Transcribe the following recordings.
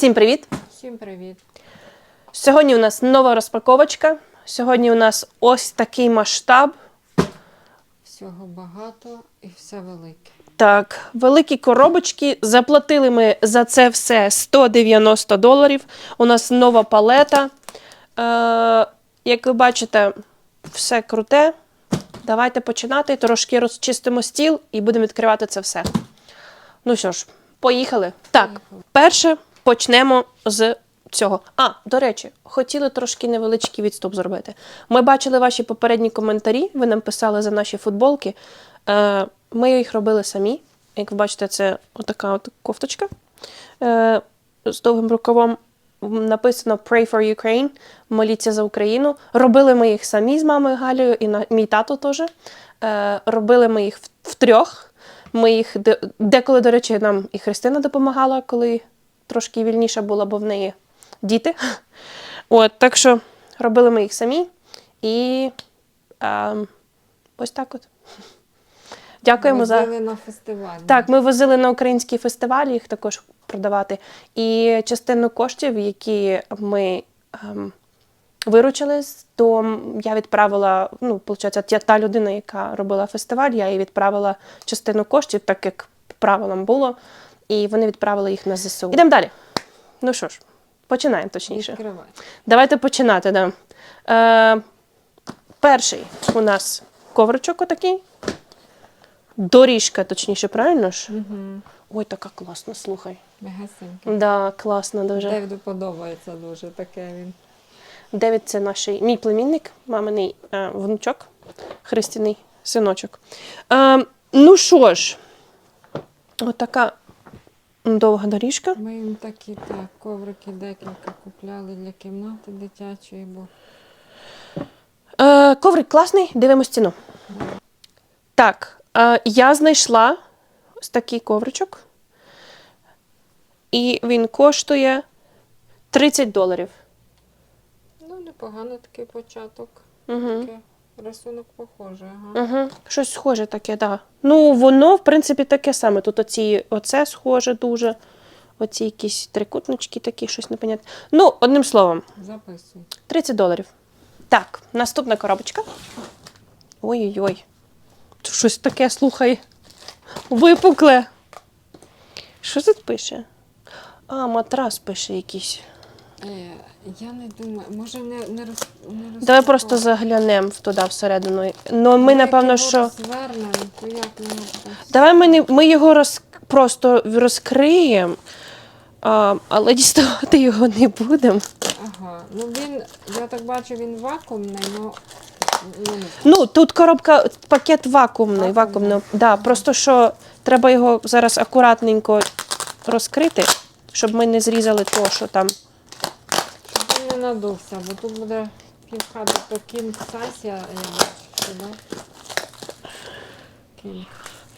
Всім привіт! Всім привіт. Сьогодні у нас нова розпаковочка. Сьогодні у нас ось такий масштаб. Всього багато і все велике. Так, великі коробочки. Заплатили ми за це все 190 доларів. У нас нова палета. Е, як ви бачите, все круте. Давайте починати. Трошки розчистимо стіл і будемо відкривати це все. Ну що ж, поїхали. Так, перше почнемо з цього. А, до речі, хотіли трошки невеличкий відступ зробити. Ми бачили ваші попередні коментарі, ви нам писали за наші футболки. Е, ми їх робили самі. Як ви бачите, це отака от кофточка е, з довгим рукавом. Написано Pray for Ukraine, моліться за Україну. Робили ми їх самі з мамою Галею і на, мій тато теж. Е, робили ми їх в- втрьох. Ми їх де- деколи, до речі, нам і Христина допомагала, коли трошки вільніше було, бо в неї діти. От, так що робили ми їх самі. І е, ось так от. Дякуємо за. Возили на фестиваль. Так, ми возили на український фестиваль їх також продавати. І частину коштів, які ми ем, виручили, то я відправила, ну, виходить, та, та людина, яка робила фестиваль, я їй відправила частину коштів, так як правилам було, і вони відправили їх на ЗСУ. Ідемо далі. Ну що ж, починаємо точніше. Давайте починати. Да. Е, перший у нас ковричок отакий. Доріжка, точніше, правильно ж? Угу. Ой, така класна, слухай. Мегасенький. Да, класно дуже. Девіду подобається дуже таке він. Девід це наш мій племінник, маминий е, внучок, христяний синочок. Е, ну що ж, отака довга доріжка. Ми їм такі так, коврики декілька купляли для кімнати дитячої, бо Е, коврик класний, дивимось ціну. Так, е, я знайшла ось такий ковричок. І він коштує 30 доларів. ну непогано такий початок. Угу. Таке рисунок похожий, ага. Угу. Щось схоже таке, так. Да. Ну, воно, в принципі, таке саме. Тут оці, оце схоже дуже. Оці якісь трикутнички такі, щось непонятне. Ну, одним словом, Записуй. 30 доларів. Так, наступна коробочка. Ой-ой-ой. Щось таке, слухай. Випукле. Що тут пише? А, матрас пише якийсь. Е, я не думаю, може не, не, роз, не роз... Давай просто заглянемо туди всередину. Ну, ми, напевно, що. Розвернемо, то як його Давай ми, не, ми його роз, просто розкриємо, а, але діставати його не будемо. Ага, ну він, я так бачу, він вакуумний, ну, ну Ну, тут коробка, пакет вакуумний. Вакуумний. вакуумний. Да, просто що треба його зараз акуратненько розкрити, щоб ми не зрізали то, що там. Надувся, бо тут буде півхати то кінг сайз, я, бачу, да? Кінг.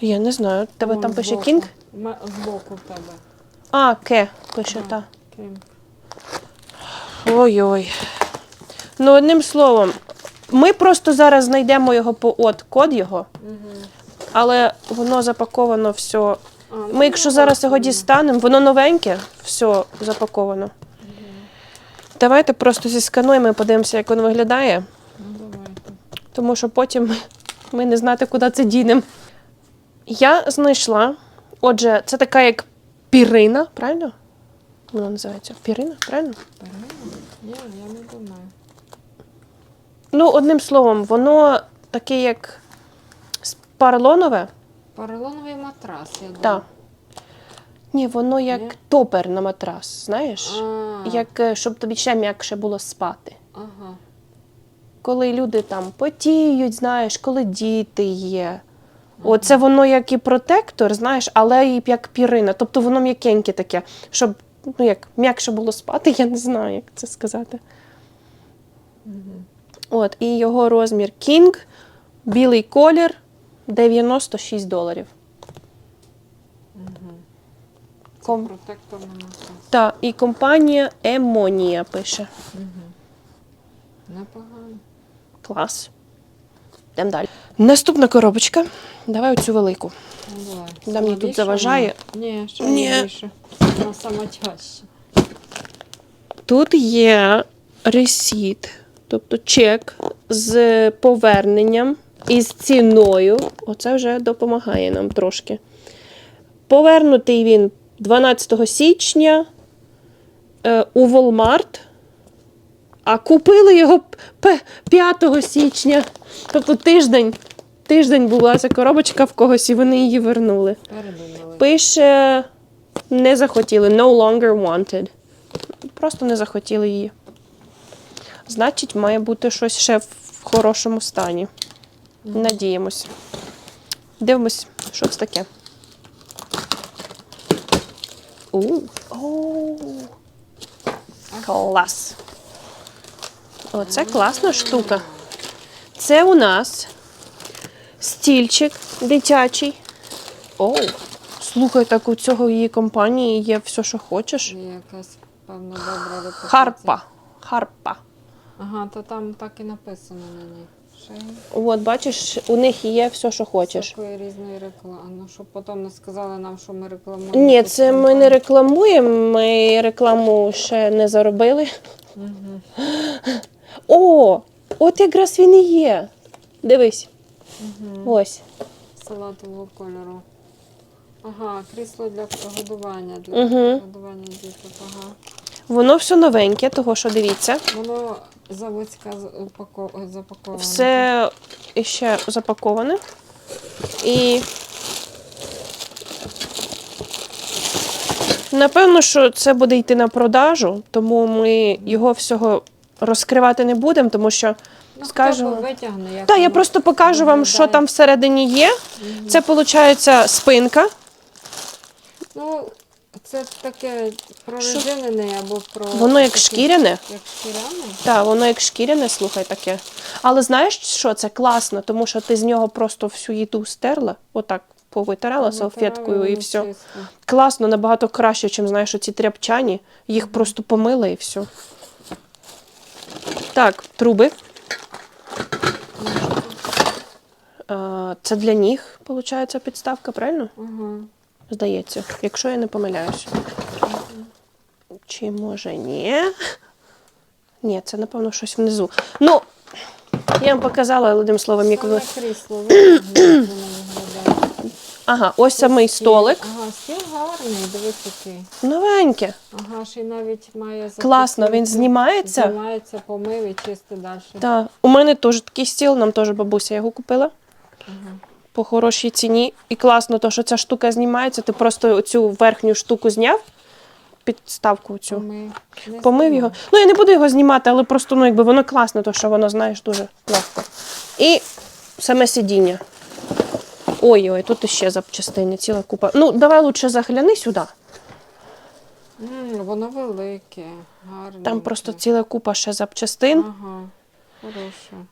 Я не знаю. Тебе там пише кінг? Збоку в тебе. А, ке пише, Да. так. Кінг. Ой-ой. Ну, одним словом, ми просто зараз знайдемо його по от код його, але воно запаковано все. А, ну, Ми, якщо зараз його дістанемо, воно новеньке, все запаковано. Давайте просто зіскануємо і подивимося, як воно виглядає, Ну, давайте. тому що потім ми, не знати, куди це дінемо. Я знайшла, отже, це така як пірина, правильно? Воно називається пірина, правильно? Ні, я не думаю. Ну, одним словом, воно таке як поролонове. Поролоновий матрас, я думаю. Так. Ні, воно як Ні? топер на матрас, знаєш? А, Як, е, щоб тобі ще м'якше було спати. Ага. Коли люди там потіють, знаєш, коли діти є. Оце воно як і протектор, знаєш, але і як пірина. Тобто воно м'якеньке таке, щоб ну як м'якше було спати, я не знаю, як це сказати. Угу. От, і його розмір King, білий колір 96 доларів. Угу. Ком... Протекторний матрас. Та, і компанія Емонія пише. Угу. Непогано. Клас. Йдемо далі. Наступна коробочка. Давай оцю велику. Давай. Да, мені тут заважає. Ні, ще Ні. не більше. Вона сама тяжча. Тут є ресіт, тобто чек з поверненням і з ціною. Оце вже допомагає нам трошки. Повернутий він 12 січня е, у Walmart, а купили його 5 січня. Тобто тиждень. Тиждень була ця коробочка в когось, і вони її вернули. Пише не захотіли, no longer wanted. Просто не захотіли її. Значить, має бути щось ще в хорошому стані. Надіємось. Дивимось, що це таке. У, О, клас. Оце класна штука. Це у нас стільчик дитячий. О, слухай, так у цього її компанії є все, що хочеш. Є якась, певно, добра репутація. Харпа. Харпа. Ага, то там так і написано на ній. От, бачиш, у них є все, що хочеш. всякої різної реклами. Щоб потім не сказали нам, що ми рекламуємо. Ні, це ми не рекламуємо, ми рекламу ще не заробили. Мгм. О, от якраз він і є. Дивись. Ось. Салатового кольору. Ага, крісло для годування. Для Мгм. годування діток. Ага. Воно все новеньке, того що дивіться. Воно заводська з- упако- запаковане. Все ще запаковане. І напевно, що це буде йти на продажу, тому ми його всього розкривати не будемо, тому що ну, скажемо. Витягне, як Так, я воно просто покажу вам, що там всередині є. Це виходить спинка. Ну, це таке прорезинене або про. Воно як таке- шкіряне. Як шкіряне? Так, воно як шкіряне, слухай таке. Але знаєш, що це класно, тому що ти з нього просто всю їду стерла, отак повитирала салфеткою і все. чисто. Класно, набагато краще, ніж знаєш, оці тряпчані. Їх просто помила і все. Так, труби. Е, Це для ніг, виходить, підставка, правильно? Ага. Здається, якщо я не помиляюсь. Чи може ні? Ні, це напевно щось внизу. Ну, я вам показала, але одним словом, як ви. Крісло. Ага, ось самий столик. Ага, стіл гарний, дивись який. Новеньке. Ага, ще й навіть має Класно, він знімається. Знімається, помив і чисти далі. Так, у мене теж такий стіл, нам теж бабуся його купила Ага. По хорошій ціні. І класно, то, що ця штука знімається, ти просто цю верхню штуку зняв, підставку цю. Помив. Помив його. Ну, я не буду його знімати, але просто ну, якби воно класно, то що воно, знаєш, дуже легко. І саме сидіння. Ой-ой, тут іще запчастини, ціла купа. Ну, давай лучше загляни сюди. М, воно велике, гарне. Там просто ціла купа ще запчастин. Ага, хороше.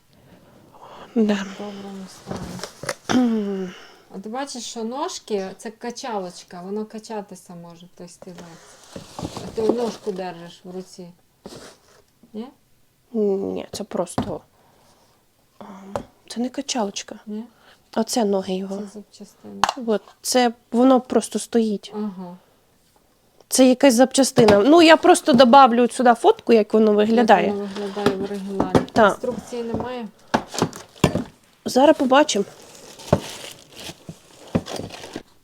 Да. В доброму ти бачиш, що ножки це качалочка, воно качатися може, той стілець. А ти ножку держиш в руці. Ні? Ні, це просто. Це не качалочка. Ні? Оце ноги його. Це запчастина. От, це воно просто стоїть. Ага. Це якась запчастина. Ну, я просто добавлю сюди фотку, як воно виглядає. Як воно виглядає в оригіналі. Так. Інструкції немає? Зараз побачимо.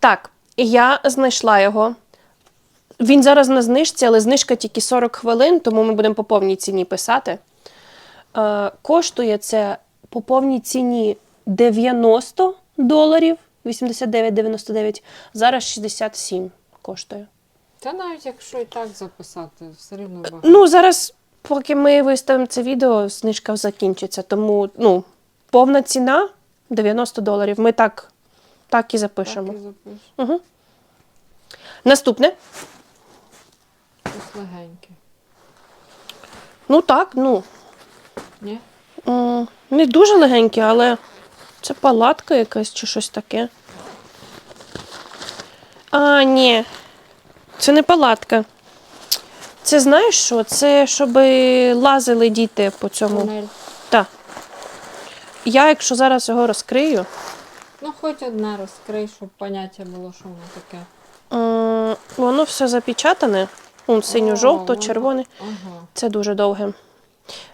Так, я знайшла його. Він зараз на знижці, але знижка тільки 40 хвилин, тому ми будемо по повній ціні писати. Е, коштує це по повній ціні 90 доларів, 89,99. Зараз 67 коштує. Та навіть якщо і так записати, все рівно багато. Ну, зараз, поки ми виставимо це відео, знижка закінчиться. Тому ну, повна ціна 90 доларів. Ми так, так і запишемо. Так і запишеш. Угу. Наступне. Ось легеньке. Ну так, ну. Ні? м, Не дуже легеньке, але це палатка якась чи щось таке. А, ні. Це не палатка. Це знаєш що? Це щоб лазили діти по цьому. Тунель. Так. Я, якщо зараз його розкрию, Ну, хоч одна розкрий, щоб поняття було, що воно таке. м, воно все запечатане. Он синьо-жовто, червоне. Ага. Це дуже довге.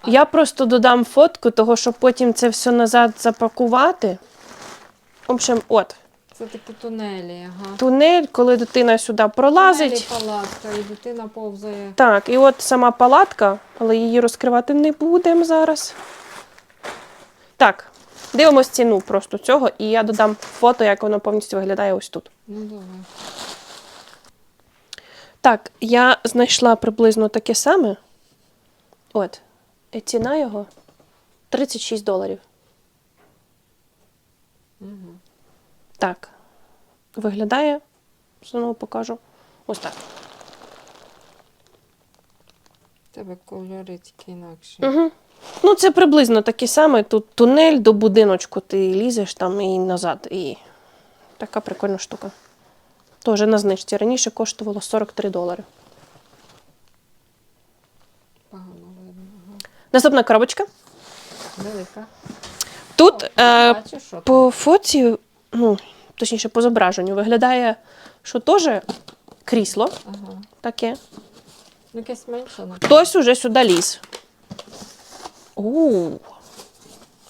Я просто додам фотку, того, щоб потім це все назад запакувати. В общем, от. Це такі тунелі, ага. Тунель, коли дитина сюди пролазить. Тунелі палатка, і дитина повзає. Так, і от сама палатка, але її розкривати не будемо зараз. Так, дивимось ціну просто цього, і я додам фото, як воно повністю виглядає ось тут. Ну давай. Так, я знайшла приблизно таке саме. От. І ціна його 36 доларів. Угу. Так. Виглядає. Знову покажу. Ось так. Тебе кольори тільки інакші. Угу. Ну, це приблизно таке саме. Тут тунель до будиночку, ти лізеш там і назад. І така прикольна штука. Тоже на знижці. Раніше коштувало 43 долари. Погано видно. Ага. Наступна коробочка. Велика. Тут е, Бачу, що там. по фоці, ну, точніше, по зображенню, виглядає, що теж крісло Ага. таке. Ну, якесь менше, ну. Хтось уже сюди ліз. У.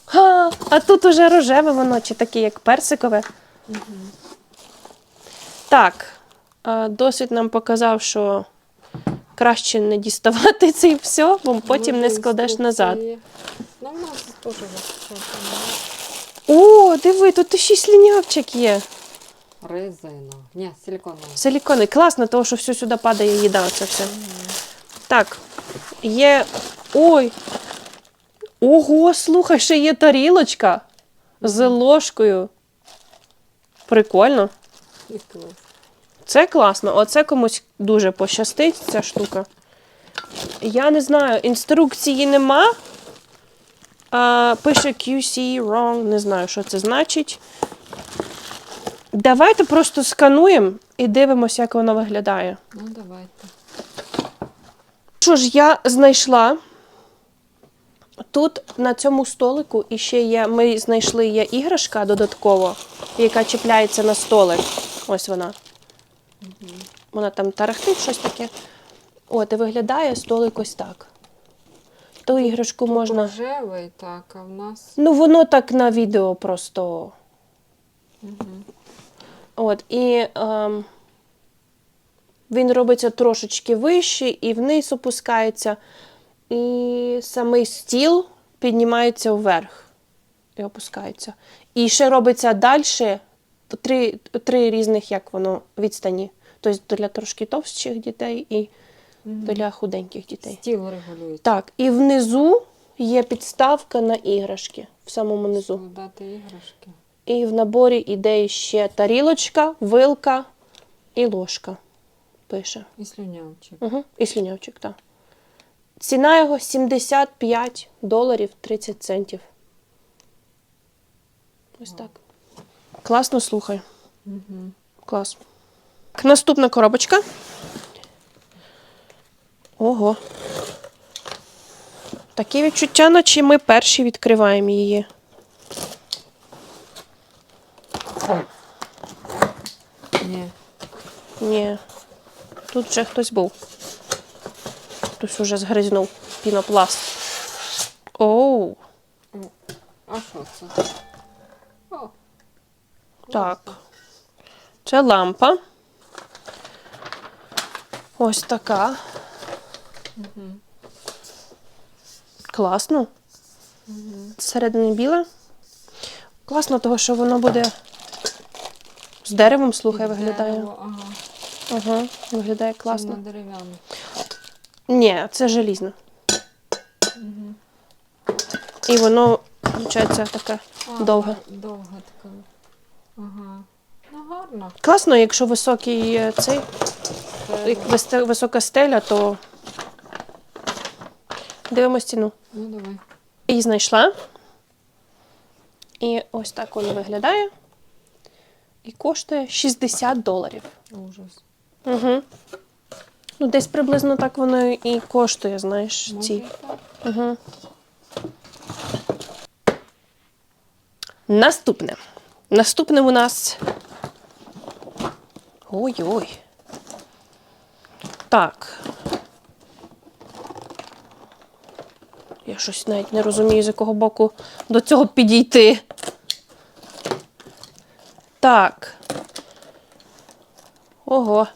Ха, а тут уже рожеве воно, чи таке, як персикове. Так, досвід нам показав, що краще не діставати це і все, бо потім не складеш назад. Ну. О, диви, тут ще й є. Резина. Ні, силиконова. Силікони. Класно, тому що все сюди падає їда. Це все. Так, є. Ой. Ого, слухай, ще є тарілочка з ложкою. Прикольно. Це класно. Оце комусь дуже пощастить, ця штука. Я не знаю, інструкції нема. А, пише QC wrong, не знаю, що це значить. Давайте просто скануємо і дивимося, як воно виглядає. Ну, давайте. Що ж, я знайшла. Тут на цьому столику іще є. Ми знайшли є іграшка додатково, яка чіпляється на столик. Ось вона. Вона там тарахтить щось таке. От, і виглядає столик ось так. Ту іграшку можна. Рожевий, так, а в нас. Ну, воно так на відео просто. Угу. От, і ем, він робиться трошечки вище і вниз опускається. І самий стіл піднімається вверх і опускається. І ще робиться далі три, три різних, як воно, відстані. Тобто для трошки товстих дітей і для худеньких дітей. Стіл регулюється. Так, і внизу є підставка на іграшки в самому низу. Дати іграшки. І в наборі іде ще тарілочка, вилка і ложка. Пише. І слюнявчик. Угу. І слюнявчик, так. Ціна його 75 доларів 30 центів. Ось так. Класно слухай. Угу. Клас. Наступна коробочка. Ого. Таке відчуття, наче ми перші відкриваємо її. Ні. Ні. Тут вже хтось був. Хтось уже згризнув пінопласт. Оу, А що це? О, так. Це лампа. Ось така. Класно. Зсередини біле. Класно, того, що воно буде з деревом, слухай, виглядає. дерево, Ага. Ага, виглядає класно. Класно. дерев'яне. Ні, це желізно. І воно, виходить, таке А, довге. Довга така. Ага. Ну, гарно. Класно, якщо високий е, цей, Це- як висте- висока стеля, то дивимось ціну. Ну, давай. Її знайшла. І ось так воно виглядає. І коштує 60 доларів. Ужас. Угу. Ну, десь приблизно так воно і коштує, знаєш, ці. Угу. Наступне. Наступне у нас. Ой-ой. Так. Я щось навіть не розумію, з якого боку до цього підійти. Так. Ого.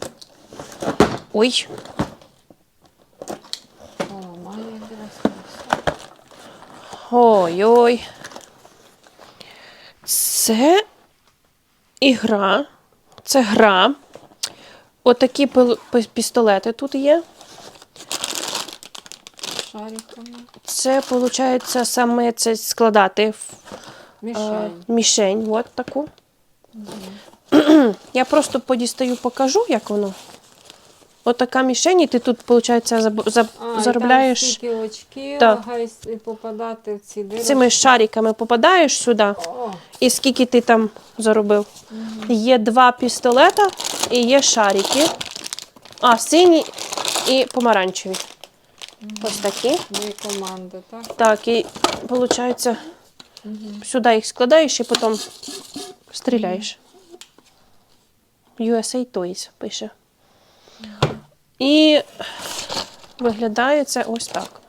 Ой. Ой-ой. Це ігра. Це гра. Отакі пістолети тут є. Шариками. Це, виходить, саме це складати в е, Мішень. мішень. От таку. Я просто подістаю, покажу, як воно. Отака мішень, і ти тут, виходить, заб- А, і там заробляєш очків, Так. і попадати в ці дирочки. цими шариками, попадаєш сюди. О, І скільки ти там заробив? Є два пістолета і є шарики. А, сині і помаранчеві. Ось такі. дві команди, так? Так, і виходить, сюди їх складаєш і потім стріляєш. USA Toys пише. І виглядає це ось так.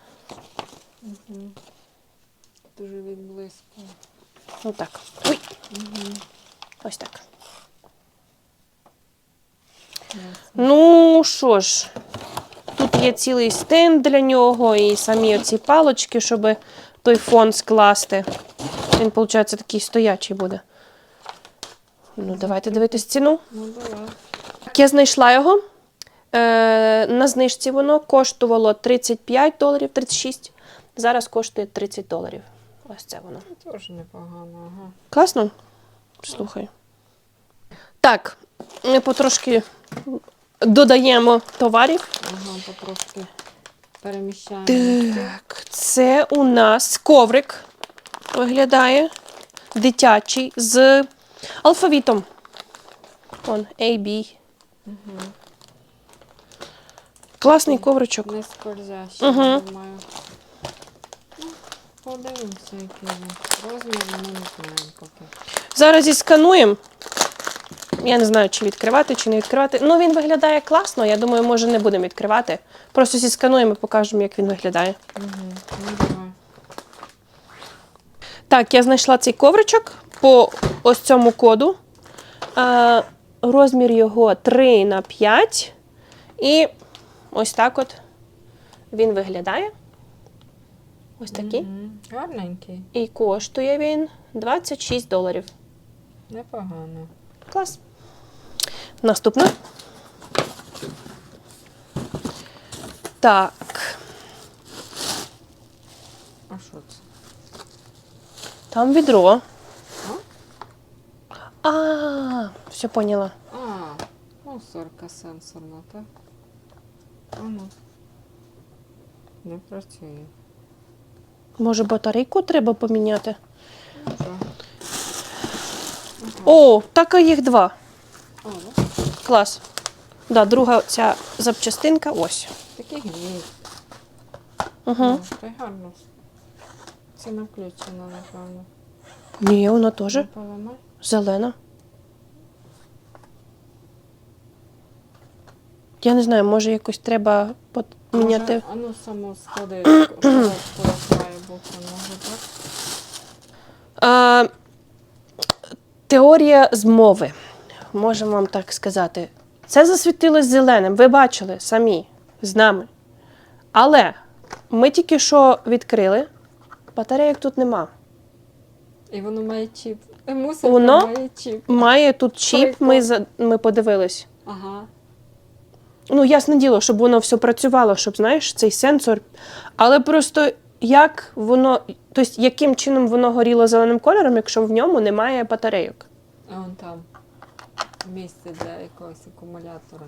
Дуже відблизько. Отак. Ой. Ось так. Ну що ж, тут є цілий стенд для нього і самі оці палочки, щоб той фон скласти. Він, виходить, такий стоячий буде. Ну, давайте дивитись ціну. Ну, давай. Так, я знайшла його. Е, на знижці воно коштувало 35 доларів, 36. Зараз коштує 30 доларів. Ось це воно. Теж непогано, ага. Класно? Слухай. Так, ми потрошки додаємо товарів. Ага, потрошки переміщаємо. Так, це у нас коврик виглядає дитячий з алфавітом. Он, A, B. Класний ковричок. Не скользящий, я думаю. Ну, подивимося, який він. Розмір ми не знаємо поки. Зараз зіскануємо. Я не знаю, чи відкривати, чи не відкривати. Ну, він виглядає класно. Я думаю, може, не будемо відкривати. Просто зіскануємо і покажемо, як він виглядає. Угу. Ну, давай. Так, я знайшла цей ковричок по ось цьому коду. А, розмір його 3 на 5. І ось так от він виглядає. Ось такий. Гарненький, І коштує він 26 доларів. непогано. Клас. Наступна. Так. А що це? Там відро. А, все поняла. А, мусорка сенсорна, так? Ано. Не працює. Може, батарейку треба поміняти? О, так і їх два. Клас. Да, друга ця запчастинка ось. такий гній. Угу. Та й гарно. Ціна включена, напевно. Ні, вона теж Не поламай. зелена. Я не знаю, може якось треба поміняти. А ну само як може так? А, теорія змови, можемо вам так сказати. Це засвітилось зеленим. Ви бачили самі з нами. Але ми тільки що відкрили, батарейок тут нема. І воно має чіп. Е, Воно? має чіп. Має тут чіп, ми, Прикол. ми подивились. Ага. Ну, ясне діло, щоб воно все працювало, щоб, знаєш, цей сенсор. Але просто як воно, тобто, яким чином воно горіло зеленим кольором, якщо в ньому немає батарейок? А вон там місце для якогось акумулятора.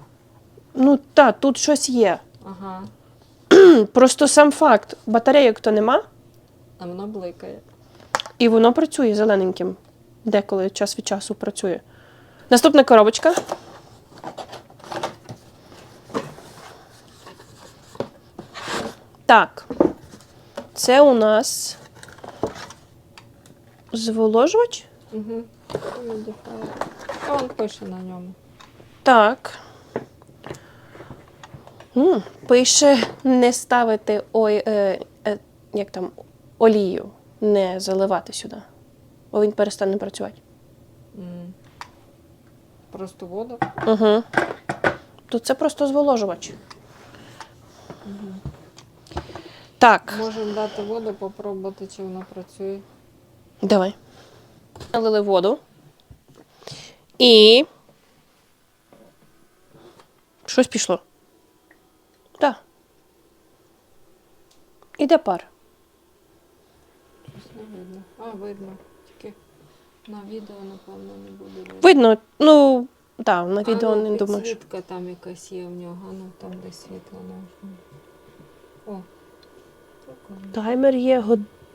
Ну так, тут щось є. Ага. Просто сам факт, батарейок то нема, А воно бликає. і воно працює зелененьким. Деколи час від часу працює. Наступна коробочка. Так. Це у нас зволожувач. Угу. А он пише на ньому. Так. М, пише не ставити ой, е, е, як там, олію не заливати сюди, бо він перестане працювати. М. Просто воду. Угу. То це просто зволожувач. Так, Можемо дати воду, попробувати, чи вона працює. давай. Налили воду. І. Щось пішло. Так. Іде пар. Щось не видно. А, видно. Тільки на відео, напевно, не буде видно. Видно, ну, так, на відео а, ну, не думаю. підсвітка там якась є в нього. Ну там де світло нужно. О. Таймер є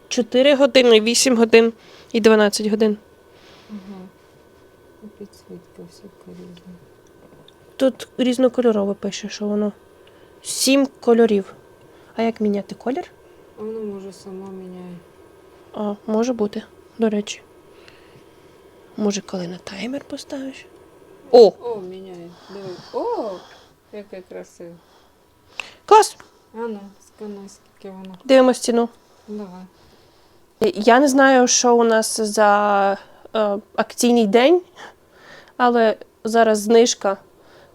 4 години, 8 годин і 12 годин. Ага. І підсвітка всяка різна. Тут різнокольорове пише, що воно. Сім кольорів. А як міняти колір? Воно може сама міняє. А, може бути, до речі. Може, коли на таймер поставиш? О, О, міняє. Диви. О! Яке красиве. клас! А ну, скануй, воно. Дивимось ціну. Давай. Я не знаю, що у нас за е, акційний день, але зараз знижка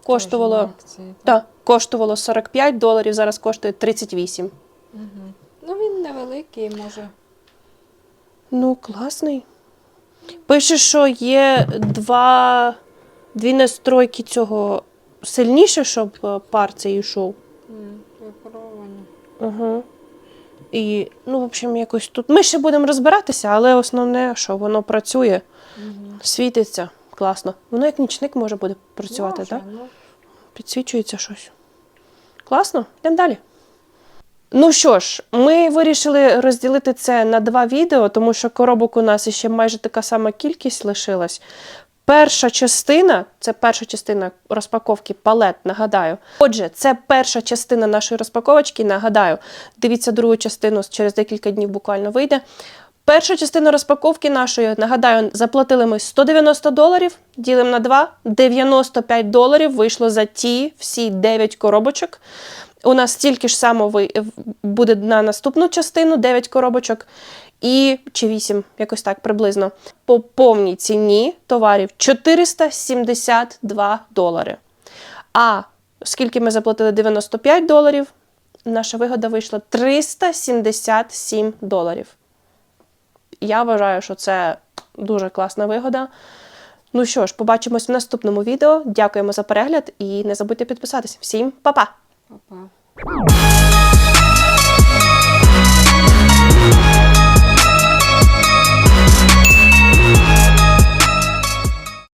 коштувало, акції, так? та, коштувало 45 доларів, зараз коштує 38. Угу. Ну він невеликий, може. Ну, класний. Пише, що є два, дві настройки цього сильніше, щоб е, пар цей йшов. М, Випаровування. Угу. І, ну, в общем, якось тут. Ми ще будемо розбиратися, але основне, що воно працює, світиться. Класно. Воно як нічник може буде працювати, так? Ну, Підсвічується щось. Класно, йдемо далі. Ну що ж, ми вирішили розділити це на два відео, тому що коробок у нас ще майже така сама кількість лишилась. Перша частина це перша частина розпаковки палет, нагадаю. Отже, це перша частина нашої розпаковочки. Нагадаю, дивіться другу частину через декілька днів буквально вийде. Перша частина розпаковки нашої, нагадаю, заплатили ми 190 доларів, ділимо на 2, 95 доларів вийшло за ті всі 9 коробочок. У нас стільки ж само буде на наступну частину 9 коробочок. І чи 8, якось так приблизно. По повній ціні товарів 472 долари. А оскільки ми заплатили 95 доларів, наша вигода вийшла 377 доларів. Я вважаю, що це дуже класна вигода. Ну що ж, побачимось в наступному відео. Дякуємо за перегляд і не забудьте підписатися. Всім па-па!